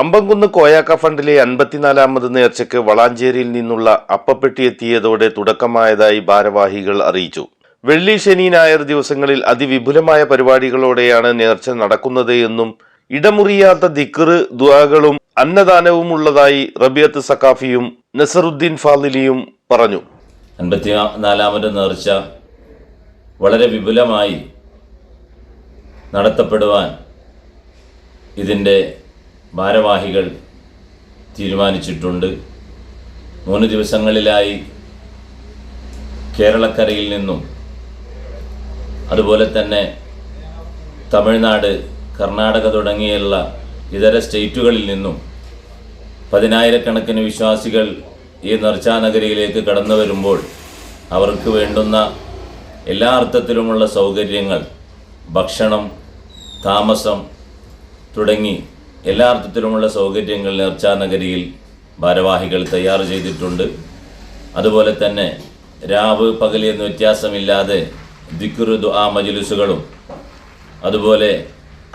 അമ്പംകുന്ന് കോയാക്ക ഫണ്ടിലെ അൻപത്തിനാലാമത് നേർച്ചയ്ക്ക് വളാഞ്ചേരിയിൽ നിന്നുള്ള അപ്പപ്പെട്ടി എത്തിയതോടെ തുടക്കമായതായി ഭാരവാഹികൾ അറിയിച്ചു. വെള്ളി ശനി ഞായർ ദിവസങ്ങളിൽ അതിവിപുലമായ പരിപാടികളോടെയാണ് നേർച്ച നടക്കുന്നത് എന്നും ഇടമുറിയാത്ത ദിക്കറ് ദുആകളും അന്നദാനവും ഉള്ളതായി റബിയത്ത് സക്കാഫിയും നസറുദ്ദീൻ ഫാദിലിയും പറഞ്ഞു. അൻപത്തി നാലാമത് നേർച്ച വളരെ വിപുലമായി നടത്തപ്പെടുവാൻ ഇതിന്റെ ഭാരവാഹികൾ തീരുമാനിച്ചിട്ടുണ്ട്. മൂന്ന് ദിവസങ്ങളിലായി കേരളക്കരയിൽ നിന്നും അതുപോലെ തന്നെ തമിഴ്നാട് കർണാടക തുടങ്ങിയുള്ള ഇതര സ്റ്റേറ്റുകളിൽ നിന്നും പതിനായിരക്കണക്കിന് വിശ്വാസികൾ ഈ നർച്ചാനഗരിയിലേക്ക് കടന്നു വരുമ്പോൾ അവർക്ക് വേണ്ടുന്ന എല്ലാ അർത്ഥത്തിലുമുള്ള സൗകര്യങ്ങൾ ഭക്ഷണം താമസം തുടങ്ങി എല്ലാ അർത്ഥത്തിലുമുള്ള സൗകര്യങ്ങൾ നേർച്ചാനഗരിയിൽ ഭാരവാഹികൾ തയ്യാർ ചെയ്തിട്ടുണ്ട്. അതുപോലെ തന്നെ രാവ് പകൽ എന്ന വ്യത്യാസമില്ലാതെ ദിക്കുറു ദുആ മജിലുസുകളും അതുപോലെ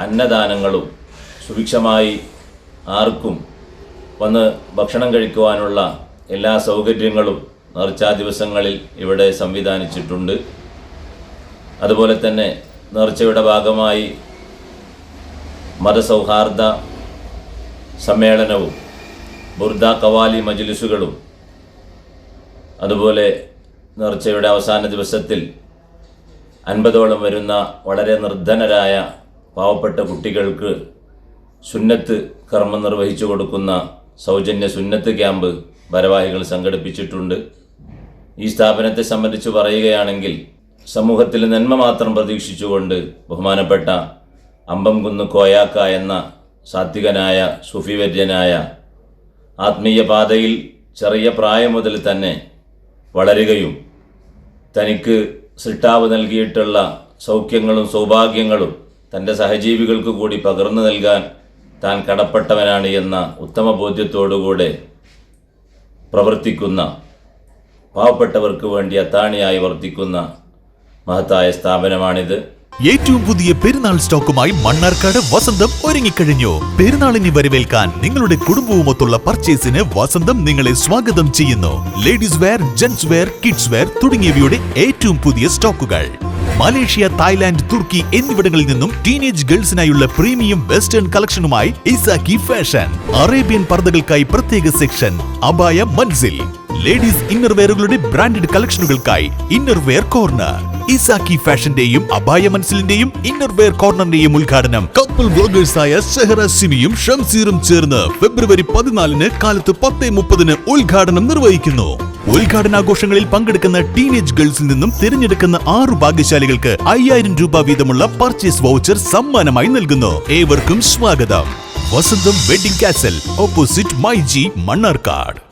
അന്നദാനങ്ങളും സുഭിക്ഷമായി ആർക്കും വന്ന് ഭക്ഷണം കഴിക്കുവാനുള്ള എല്ലാ സൗകര്യങ്ങളും നേർച്ചാ ദിവസങ്ങളിൽ ഇവിടെ സംവിധാനിച്ചിട്ടുണ്ട്. അതുപോലെ തന്നെ നേർച്ചയുടെ ഭാഗമായി മതസൗഹാർദ്ദ സമ്മേളനവും ബുർദ കവാലി മജ്ലിസുകളും അതുപോലെ നേർച്ചയുടെ അവസാന ദിവസത്തിൽ അൻപതോളം വരുന്ന വളരെ നിർദ്ധനരായ പാവപ്പെട്ട കുട്ടികൾക്ക് സുന്നത്ത് കർമ്മം നിർവഹിച്ചു കൊടുക്കുന്ന സൗജന്യ സുന്നത്ത് ക്യാമ്പ് ഭാരവാഹികൾ സംഘടിപ്പിച്ചിട്ടുണ്ട്. ഈ സ്ഥാപനത്തെ സംബന്ധിച്ച് പറയുകയാണെങ്കിൽ സമൂഹത്തിൽ നന്മ മാത്രം പ്രതീക്ഷിച്ചുകൊണ്ട് ബഹുമാനപ്പെട്ട അമ്പംകുന്ന് കോയാക്ക എന്ന സാത്വികനായ സുഫിവര്യനായ ആത്മീയ പാതയിൽ ചെറിയ പ്രായം മുതൽ തന്നെ വളരുകയും തനിക്ക് സൃഷ്ടാവ് നൽകിയിട്ടുള്ള സൗഖ്യങ്ങളും സൗഭാഗ്യങ്ങളും തന്റെ സഹജീവികൾക്ക് കൂടി പകർന്നു നൽകാൻ താൻ കടപ്പെട്ടവനാണ് എന്ന ഉത്തമ ബോധ്യത്തോടുകൂടെ പ്രവർത്തിക്കുന്ന പാവപ്പെട്ടവർക്ക് വേണ്ടി അത്താണിയായി വർത്തിക്കുന്ന മഹത്തായ സ്ഥാപനമാണിത്. ഏറ്റവും പുതിയ പെരുന്നാൾ സ്റ്റോക്കുമായി മണ്ണാർക്കാട് വസന്തം ഒരുങ്ങിക്കഴിഞ്ഞു. പെരുന്നാളിനെ വരവേൽക്കാൻ നിങ്ങളുടെ കുടുംബവുമൊത്തുള്ള പർച്ചേസിന് വസന്തം നിങ്ങളെ സ്വാഗതം ചെയ്യുന്നു. Ladies wear gents wear kids wear തുടങ്ങിയവയുടെ ഏറ്റവും പുതിയ സ്റ്റോക്കുകൾ. മലേഷ്യ തായ്ലാന്റ് തുർക്കി എന്നിവിടങ്ങളിൽ നിന്നും ടീനേജ് ഗേൾസിനായുള്ള പ്രീമിയം വെസ്റ്റേൺ കളക്ഷനുമായി ഇസാക്കി ഫാഷൻ അറേബ്യൻ പർദ്ദകൾക്കായി പ്രത്യേക സെക്ഷൻ അബായ മൻസിൽ. ലേഡീസ് ഇന്നർവെയറുകളുടെ ബ്രാൻഡഡ് കളക്ഷനുകൾക്കായി ഇന്നർവെയർ കോർണർ. ഇസാക്കി ഫാഷന്റെയും അബായ മൻസിലിന്റെയും ഇന്നർവെയർ കോർണറിന്റെയും ഉദ്ഘാടനം കപ്പിൾ ബ്ലോഗേഴ്സായ ഷെഹറ സിമിയും ഷംസീറും ചേർന്ന് ഫെബ്രുവരി പതിനാലിന് കാലത്ത് പത്ത് മുപ്പതിന് ഉദ്ഘാടനം നിർവഹിക്കുന്നു. ഉദ്ഘാടനാഘോഷങ്ങളിൽ പങ്കെടുക്കുന്ന ടീനേജ് ഗേൾസിൽ നിന്നും തിരഞ്ഞെടുക്കുന്ന ആറു ഭാഗ്യശാലികൾക്ക് അയ്യായിരം രൂപ വീതമുള്ള പർച്ചേസ് വൗച്ചർ സമ്മാനമായി നൽകുന്നു. ഏവർക്കും സ്വാഗതം. Vasantham wedding castle opposite my G Mannarkkad.